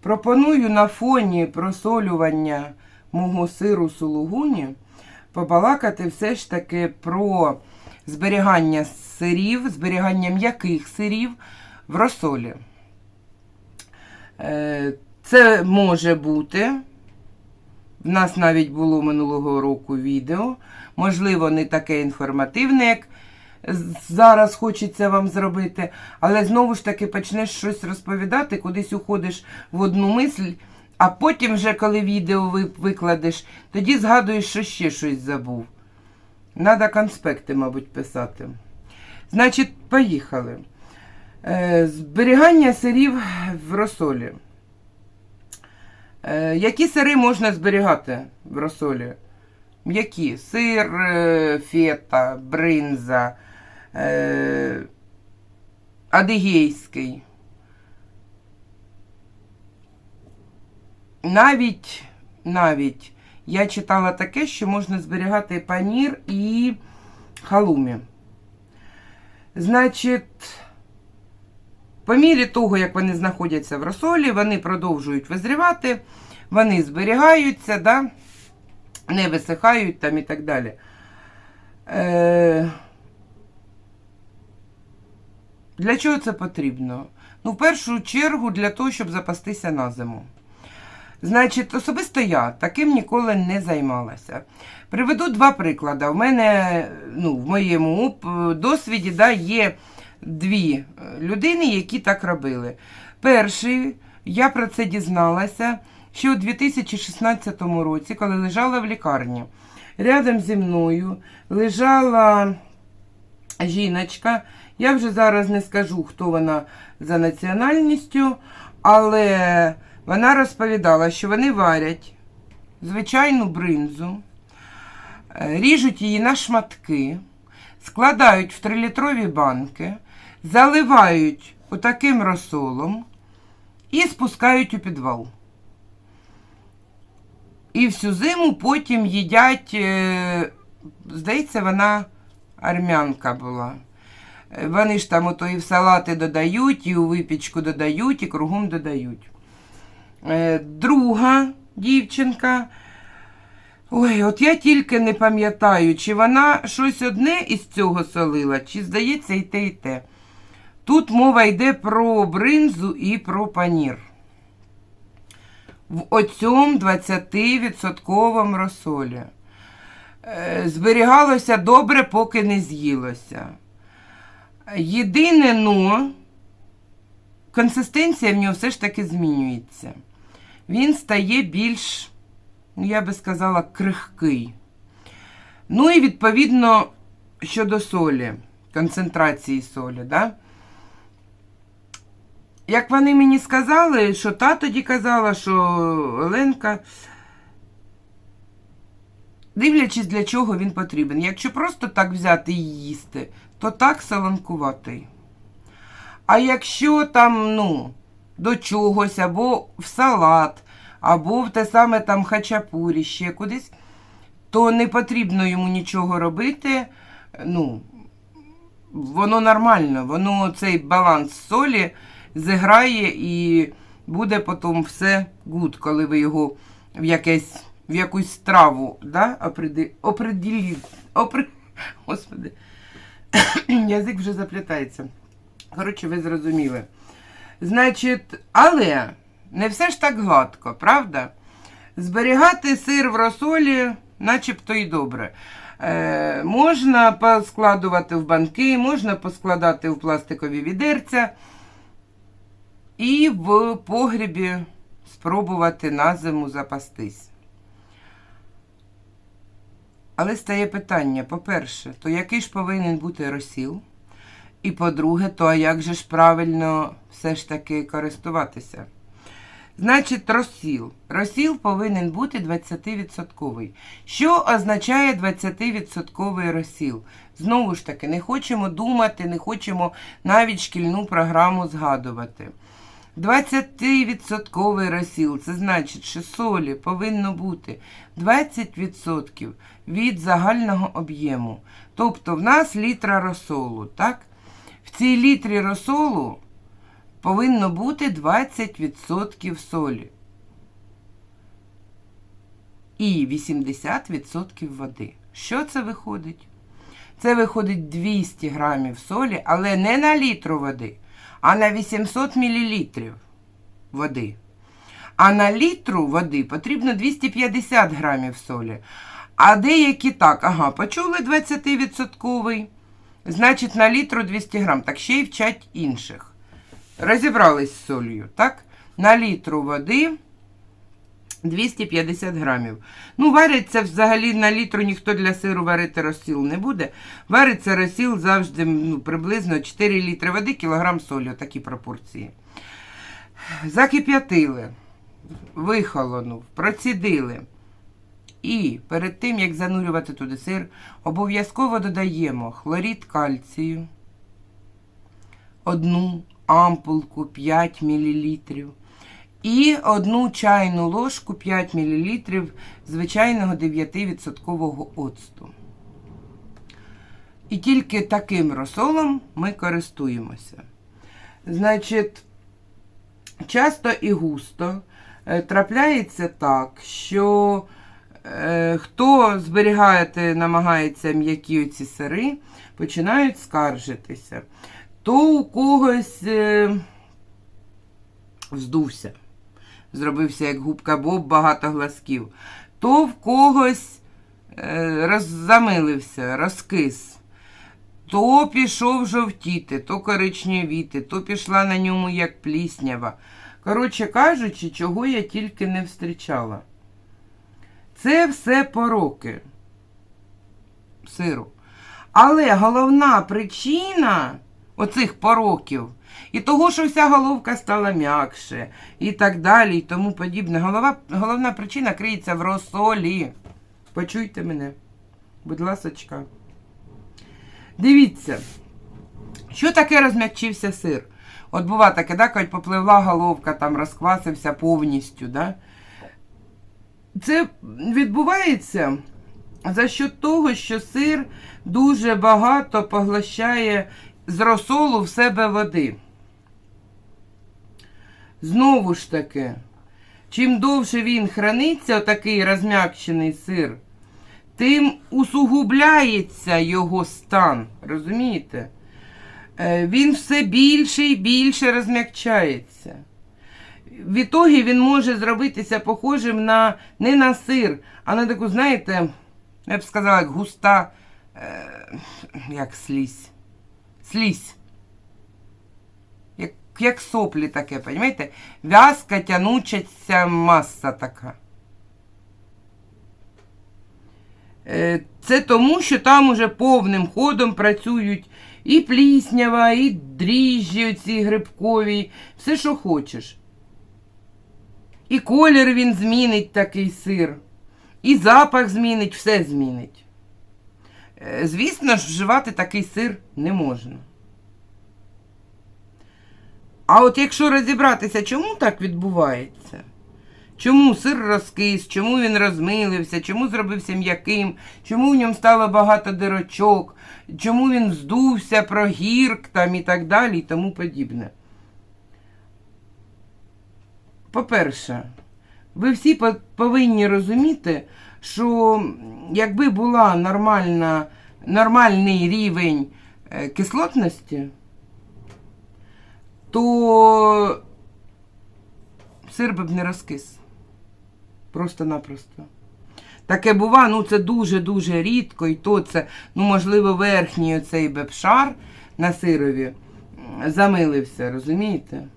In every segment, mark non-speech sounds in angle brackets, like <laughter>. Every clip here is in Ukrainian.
Пропоную на фоні просолювання мого сиру сулугуні побалакати все ж таки про зберігання сирів, зберігання м'яких сирів в розсолі. Це може бути. В нас навіть було минулого року відео. Можливо, не таке інформативне, як зараз хочеться вам зробити, але знову ж таки почнеш щось розповідати, кудись уходиш в одну мисль, а потім, вже коли відео викладеш, тоді згадуєш, що ще щось забув. Надо конспекти, мабуть, писати. Значить, поїхали. Е, Зберігання сирів в розсолі. Е, Які сири можна зберігати в розсолі? М'які? Сир, е, фета, бринза, е, адигейський. Навіть, навіть я читала таке, що можна зберігати панір і халумі. Значить, по мірі того, як вони знаходяться в розсолі, вони продовжують визрівати, вони зберігаються, да? не висихають там і так далі. Е... Для чого це потрібно? Ну, в першу чергу, для того, щоб запастися на зиму. Значить, особисто я таким ніколи не займалася. Приведу два приклади. В мене, ну, в моєму досвіді да, є дві е, людини, які так робили. Перший, я про це дізналася ще у 2016 році, коли лежала в лікарні. Рядом зі мною лежала жіночка. Я вже зараз не скажу, хто вона за національністю, але вона розповідала, що вони варять звичайну бринзу, е, ріжуть її на шматки, складають в трилітрові банки, заливають отаким розсолом і спускають у підвал. І всю зиму потім їдять, е, здається, вона армянка була. Е, Вони ж там ото і в салати додають, і у випічку додають, і кругом додають. Е, Друга дівчинка. Ой, от я тільки не пам'ятаю, чи вона щось одне із цього солила, чи здається і те, і те. Тут мова йде про бринзу і про панір. В оцьому 20% розсолі. Е, Зберігалося добре, поки не з'їлося. Єдине но, консистенція в нього все ж таки змінюється. Він стає більш, ну я би сказала, крихкий. Ну і відповідно щодо солі, концентрації солі, да? Як вони мені сказали, що та тоді казала, що Оленка, дивлячись, для чого він потрібен. Якщо просто так взяти і їсти, то так солонкуватий. А якщо там, ну, до чогось, або в салат, або в те саме там хачапурі, ще кудись, то не потрібно йому нічого робити. Ну, воно нормально, воно цей баланс солі зіграє і буде потім все гуд, коли ви його в якесь, в якусь страву, да, оприділі, опри, господи, <coughs> язик вже заплітається. Коротше, ви зрозуміли. Значить, але не все ж так гладко, правда? Зберігати сир в розсолі, начебто і добре. Е, можна поскладувати в банки, можна поскладати в пластикові відерця і в погрібі спробувати на зиму запастись. Але стає питання: по-перше, то який ж повинен бути розсіл? І по-друге, то а як же ж правильно все ж таки користуватися? Значить, розсіл. Розсіл повинен бути 20%. Що означає 20% розсіл? Знову ж таки, не хочемо думати, не хочемо навіть шкільну програму згадувати. 20% розсіл. Це значить, що солі повинно бути 20% від загального об'єму. Тобто в нас літра розсолу, так? В цій літрі розсолу повинно бути 20% солі. І 80% води. Що це виходить? Це виходить 200 грамів солі, але не на літру води, а на 800 мл води. А на літру води потрібно 250 грамів солі. А деякі так, ага, почули 20%, значить на літру 200 грам. Так ще й вчать інших. Розібрались з солью, так? На літру води 250 грамів. Ну, вариться взагалі на літру ніхто для сиру варити розсіл не буде. Вариться розсіл завжди ну, приблизно 4 літри води, кілограм солі, такі пропорції. Закип'ятили, вихолонув, процідили. І перед тим, як занурювати туди сир, обов'язково додаємо хлорід кальцію, одну ампулку 5 мл. І одну чайну ложку 5 мл звичайного 9% оцту. І тільки таким розсолом ми користуємося. Значить, часто і густо е, трапляється так, що е, хто зберігає, намагається м'які оці сири, починають скаржитися. То у когось е, вздувся зробився як губка Боб, багато глазків, то в когось е, роз, замилився, розкис, то пішов жовтіти, то коричневіти, то пішла на ньому як пліснява. Коротше кажучи, чого я тільки не встрічала. Це все пороки сиру. Але головна причина оцих пороків і того, що вся головка стала м'якше, і так далі, і тому подібне. Голова, головна причина криється в розсолі. Почуйте мене, будь ласочка. Дивіться, що таке розм'якчився сир? От бува таке, да, коли попливла головка, там розквасився повністю. Да? Це відбувається за що того, що сир дуже багато поглощає з розсолу в себе води. Знову ж таки, чим довше він храниться, отакий розм'якчений сир, тим усугубляється його стан. Розумієте? Е, Він все більше і більше розм'якчається. В ітогі він може зробитися похожим на не на сир, а на таку, знаєте, я б сказала, як густа, е, як слізь. Слізь як соплі таке, розумієте? В'язка, тянучася маса така. Е, це тому, що там уже повним ходом працюють і пліснява, і дріжджі оці грибкові, все, що хочеш. І колір він змінить такий сир, і запах змінить, все змінить. Е, звісно ж, вживати такий сир не можна. А от якщо розібратися, чому так відбувається? Чому сир розкис, чому він розмилився, чому зробився м'яким, чому в ньому стало багато дирочок, чому він здувся, прогірк там і так далі і тому подібне. По-перше, ви всі повинні розуміти, що якби була нормальна, нормальний рівень е, кислотності, то сир би б не розкис. Просто-напросто. Таке бува, ну це дуже-дуже рідко, і то це, ну, можливо, верхній оцей бепшар на сирові замилився, розумієте?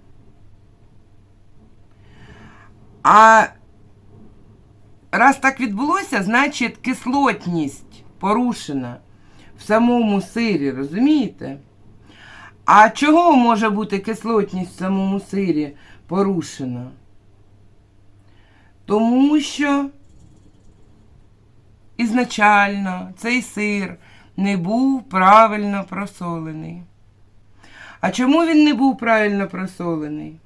А раз так відбулося, значить кислотність порушена в самому сирі, розумієте? А чого може бути кислотність в самому сирі порушена? Тому що ізначально цей сир не був правильно просолений. А чому він не був правильно просолений?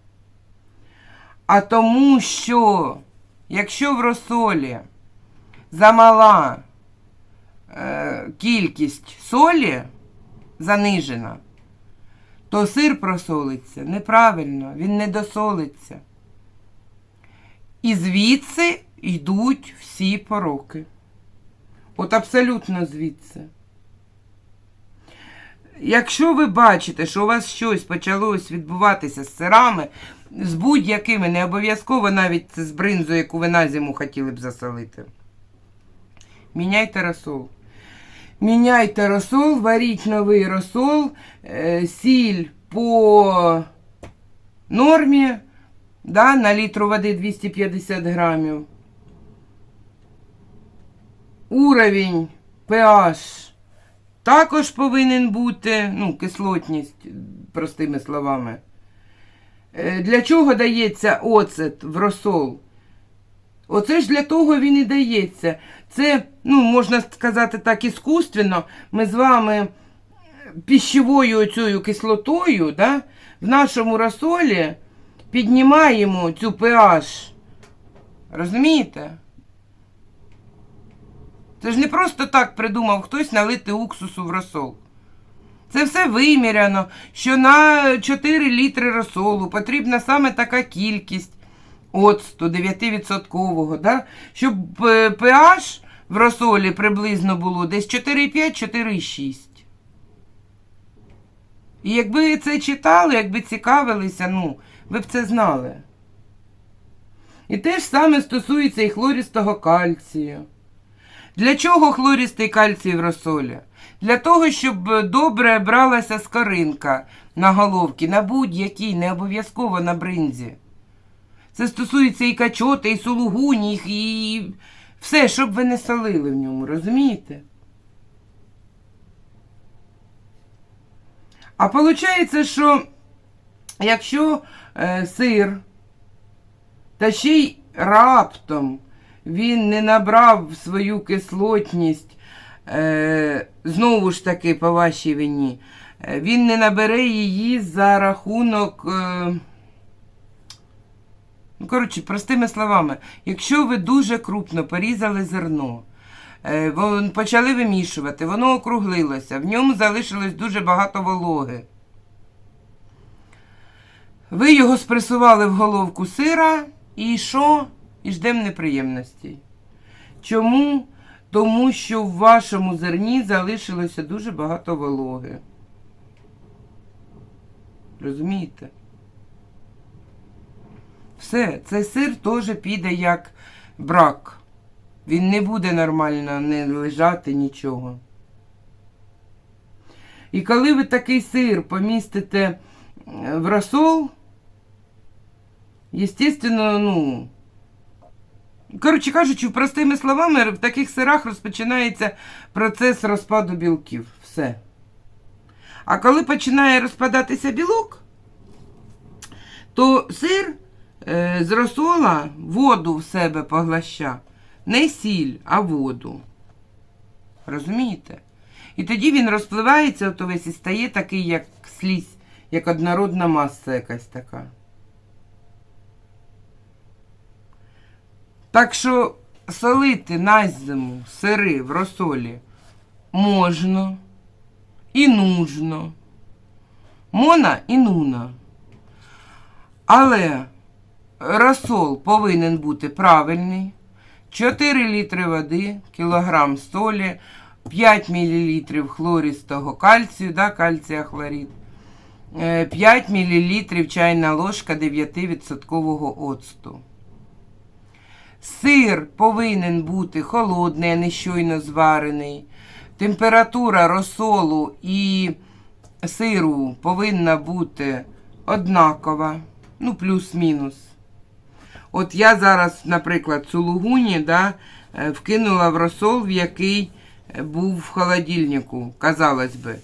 А тому, що якщо в розсолі замала е, кількість солі занижена, то сир просолиться неправильно, він не досолиться. І звідси йдуть всі пороки. От абсолютно звідси. Якщо ви бачите, що у вас щось почалось відбуватися з сирами, з будь-якими, не обов'язково навіть з бринзою, яку ви на зиму хотіли б засолити, міняйте розсол. Міняйте розсол, варіть новий розсол, е, сіль по нормі, да, на літру води 250 грамів. Уровень pH також повинен бути, ну, кислотність, простими словами. Е, Для чого дається оцет в розсол? Оце ж для того він і дається. Це, ну, можна сказати так, іскусственно. Ми з вами пищевою оцею кислотою да, в нашому розсолі піднімаємо цю pH. Розумієте? Це ж не просто так придумав хтось налити уксусу в розсол. Це все виміряно, що на 4 літри розсолу потрібна саме така кількість оцту 9%, да? щоб е, pH в розсолі приблизно було десь 4,5-4,6. І якби це читали, якби цікавилися, ну, ви б це знали. І те ж саме стосується і хлористого кальцію. Для чого хлористий кальцій в розсолі? Для того, щоб добре бралася скоринка на головці, на будь-якій, не обов'язково на бринзі. Це стосується і качоти, і сулугуні, і все, щоб ви не солили в ньому, розумієте? А виходить, що якщо е, сир та ще й раптом він не набрав свою кислотність, е, знову ж таки, по вашій вині, е, він не набере її за рахунок. Е, ну, коротше, простими словами, якщо ви дуже крупно порізали зерно, е, почали вимішувати, воно округлилося, в ньому залишилось дуже багато вологи. Ви його спресували в головку сира і що? І ждемо неприємностей. Чому? Тому що в вашому зерні залишилося дуже багато вологи. Розумієте? Все, цей сир теж піде як брак. Він не буде нормально не лежати нічого. І коли ви такий сир помістите е, в розсол, естественно, ну. Коротше кажучи, простими словами, в таких сирах розпочинається процес розпаду білків. Все. А коли починає розпадатися білок, то сир з розсола воду в себе поглоща. Не сіль, а воду. Розумієте? І тоді він розпливається, от весь і стає такий, як слізь, як однородна маса якась така. Так що солити на зиму сири в розсолі можна і нужно. Мона і нуна. Але розсол повинен бути правильний. 4 літри води, кілограм солі, 5 мл хлористого кальцію, да, кальція хлорид, е, 5 мл чайна ложка 9% оцту. Сир повинен бути холодний, а не щойно зварений. Температура розсолу і сиру повинна бути однакова, ну, плюс-мінус. От я зараз, наприклад, сулугуні да, е, вкинула в розсол, в який е, був в холодильнику, казалось би.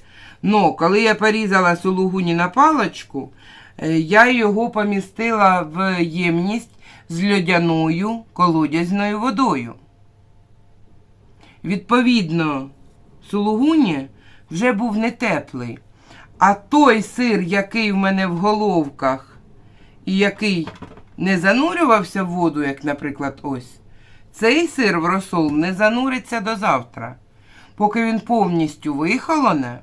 Но коли я порізала сулугуні на палочку, е, я його помістила в ємність з льодяною колодязною водою. Відповідно, сулугуні вже був не теплий. А той сир, який в мене в головках, і який не занурювався в воду, як, наприклад, ось, цей сир в розсол не зануриться до завтра. Поки він повністю вихолоне,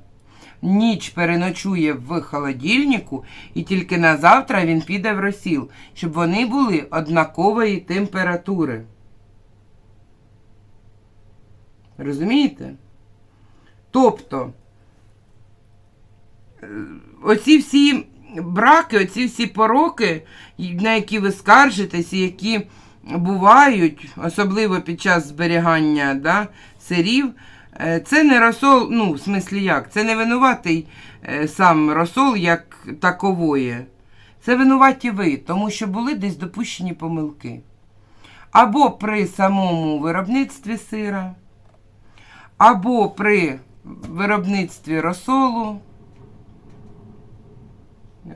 ніч переночує в холодильнику, і тільки на завтра він піде в розсіл, щоб вони були однакової температури. Розумієте? Тобто, е, оці всі браки, оці всі пороки, на які ви скаржитесь, які бувають, особливо під час зберігання да, сирів, е, це не розсол, ну, в смислі як, це не винуватий е, сам розсол як такової. Це винуваті ви, тому що були десь допущені помилки. Або при самому виробництві сира, або при виробництві розсолу.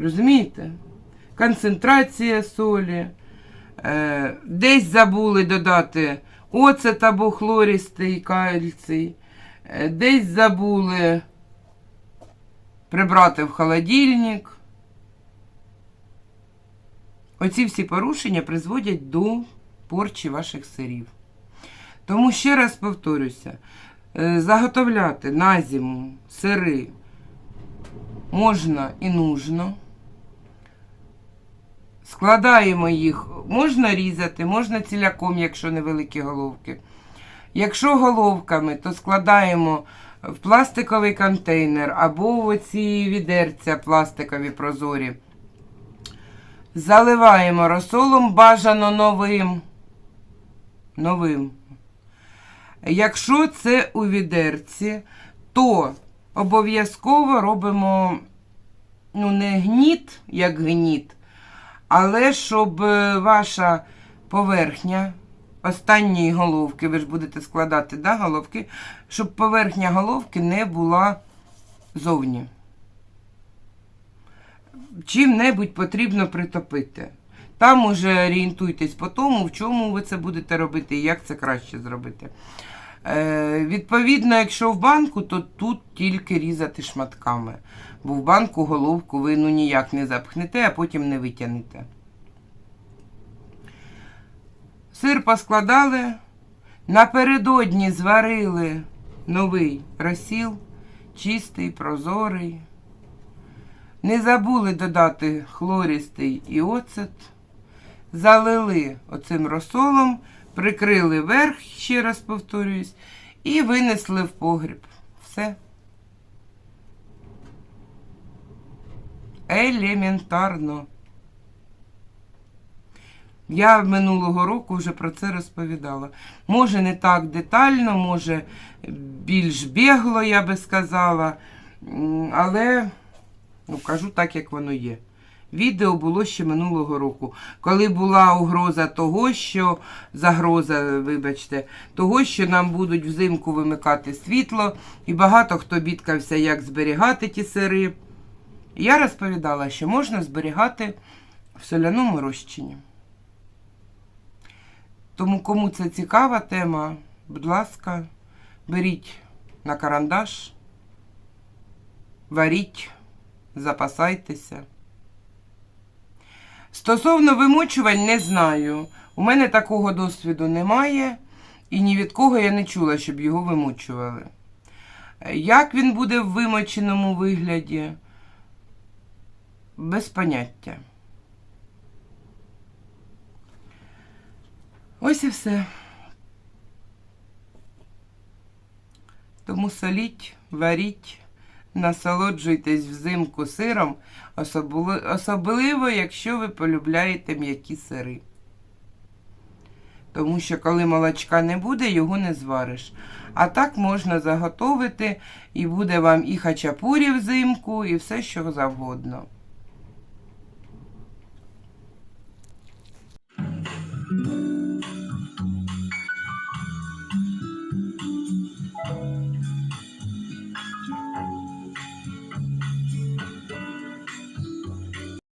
Розумієте? Концентрація солі. Е, десь забули додати оцет або хлористий кальцій. Е, десь забули прибрати в холодильник. Оці всі порушення призводять до порчі ваших сирів. Тому ще раз повторюся, е, заготовляти на зиму сири можна і нужно. Складаємо їх, можна різати, можна ціляком, якщо невеликі головки. Якщо головками, то складаємо в пластиковий контейнер або в оці відерця пластикові прозорі. Заливаємо розсолом бажано новим. Новим. Якщо це у відерці, то обов'язково робимо ну, не гніт, як гніт, але щоб е, ваша поверхня останньої головки, ви ж будете складати да, головки, щоб поверхня головки не була зовні. Чим-небудь потрібно притопити. Там уже орієнтуйтесь по тому, в чому ви це будете робити і як це краще зробити. Е, відповідно, якщо в банку, то тут тільки різати шматками. Бо в банку головку ви ну ніяк не запхнете, а потім не витягнете. Сир поскладали. Напередодні зварили новий розсіл, чистий, прозорий. Не забули додати хлористий і оцет. Залили оцим розсолом, прикрили верх, ще раз повторююсь, і винесли в погріб. Все. Елементарно. Я минулого року вже про це розповідала. Може, не так детально, може, більш бігло, я би сказала. Але ну, кажу так, як воно є. Відео було ще минулого року, коли була угроза того, що загроза, вибачте, того, що нам будуть взимку вимикати світло, і багато хто бідкався, як зберігати ті сири. Я розповідала, що можна зберігати в соляному розчині. Тому, кому це цікава тема, будь ласка, беріть на карандаш, варіть, запасайтеся. Стосовно вимочувань, не знаю. У мене такого досвіду немає, і ні від кого я не чула, щоб його вимочували. Як він буде в вимоченому вигляді? Без поняття. Ось і все. Тому соліть, варіть, насолоджуйтесь взимку сиром, особливо, якщо ви полюбляєте м'які сири. Тому що коли молочка не буде, його не звариш. А так можна заготовити, і буде вам і хачапурі взимку, і все, що завгодно.